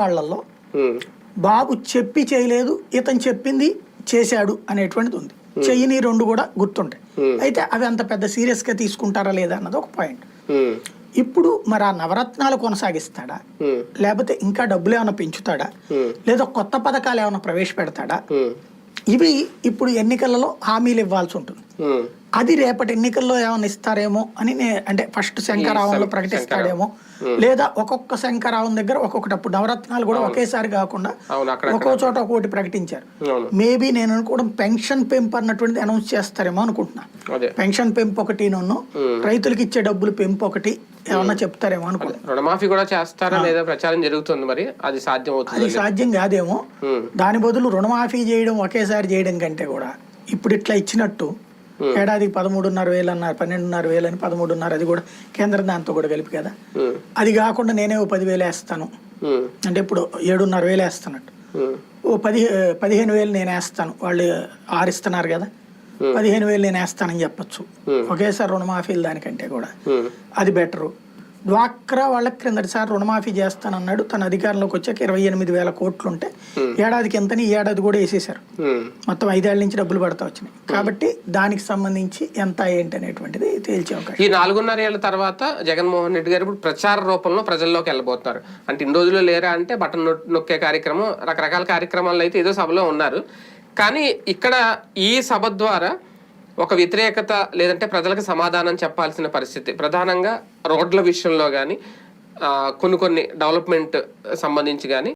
వాళ్ళల్లో బాబు చెప్పి చేయలేదు ఇతను చెప్పింది చేశాడు అనేటువంటిది ఉంది. చెయ్యని రెండు కూడా గుర్తుంటాయి. అయితే అవి అంత పెద్ద సీరియస్గా తీసుకుంటారా లేదా అన్నది ఒక పాయింట్. ఇప్పుడు మరి ఆ నవరత్నాలు కొనసాగిస్తాడా? లేకపోతే ఇంకా డబ్బులు ఏమైనా పెంచుతాడా? లేదా కొత్త పథకాలు ఏమైనా ప్రవేశపెడతాడా? ఇవి ఇప్పుడు ఎన్నికలలో హామీలు ఇవ్వాల్సి ఉంటుంది. అది రేపటి ఎన్నికల్లో ఏమైనా ఇస్తారేమో అని అంటే ఫస్ట్ శంకరావంలో ప్రకటిస్తాడేమో. లేదా ఒక్కొక్క శంకరావం దగ్గర ఒక్కొక్కటి అప్పుడు నవరత్నాలు కూడా ఒకేసారి కాకుండా ఒక్కో చోట ఒక్కొక్కటి ప్రకటించారు. మేబీ నేను అనుకోవడం పెన్షన్ పెంపు అన్నటువంటిది అనౌన్స్ చేస్తారేమో అనుకుంటున్నా. పెన్షన్ పెంపు ఒకటి నన్ను రైతులకు ఇచ్చే డబ్బులు పెంపు ఒకటి ఏమన్నా చెప్తారేమో అనుకుంటున్నా. రుణమాఫీ కూడా చేస్తారా లేదా ప్రచారం జరుగుతుంది మరి? అది సాధ్యం అది సాధ్యం కాదేమో. దాని బదులు రుణమాఫీ చేయడం ఒకేసారి చేయడం కంటే కూడా ఇప్పుడు ఇట్లా ఇచ్చినట్టు ఏడాదికి పదమూడున్నర వేలు అన్నారు పన్నెండున్నర వేలు అని పదమూడున్నర అది కూడా కేంద్రం దాంతో కూడా కలిపి కదా. అది కాకుండా నేనే ఓ పదివేలు వేస్తాను. అంటే ఇప్పుడు ఏడున్నర వేలు వేస్తానట్టు ఉమ్, ఓ పది పదిహేను వేలు నేను వేస్తాను. వాళ్ళు ఆరు ఇస్తున్నారు కదా పదిహేను వేలు నేను వేస్తానని చెప్పొచ్చు. ఒకేసారి రుణమాఫీలు దానికంటే కూడా. అది బెటరు. డ్వాక్రా వాళ్ళకి క్రిందటిసారి రుణమాఫీ చేస్తానన్నాడు. తన అధికారంలోకి వచ్చాక ఇరవై ఎనిమిది వేల కోట్లు ఉంటే ఏడాదికి ఎంతని? ఈ ఏడాది కూడా వేసేశారు. మొత్తం ఐదేళ్ళ నుంచి డబ్బులు పడతా వచ్చినాయి. కాబట్టి దానికి సంబంధించి ఎంత ఏంటి అనేటువంటిది తేల్చే అవకాశం. ఈ నాలుగున్నర ఏళ్ళ తర్వాత జగన్మోహన్ రెడ్డి గారు ఇప్పుడు ప్రచార రూపంలో ప్రజల్లోకి వెళ్ళబోతున్నారు. అంటే ఇన్ని రోజులు లేరా అంటే బటన్ నొక్- నొక్కే కార్యక్రమం రకరకాల కార్యక్రమాల్లో అయితే ఏదో సభలో ఉన్నారు. కానీ ఇక్కడ ఈ సభ ద్వారా ఒక వ్యతిరేకత లేదంటే ప్రజలకు సమాధానం చెప్పాల్సిన పరిస్థితి. ప్రధానంగా రోడ్ల విషయంలో కానీ కొన్ని కొన్ని డెవలప్మెంట్ సంబంధించి కానీ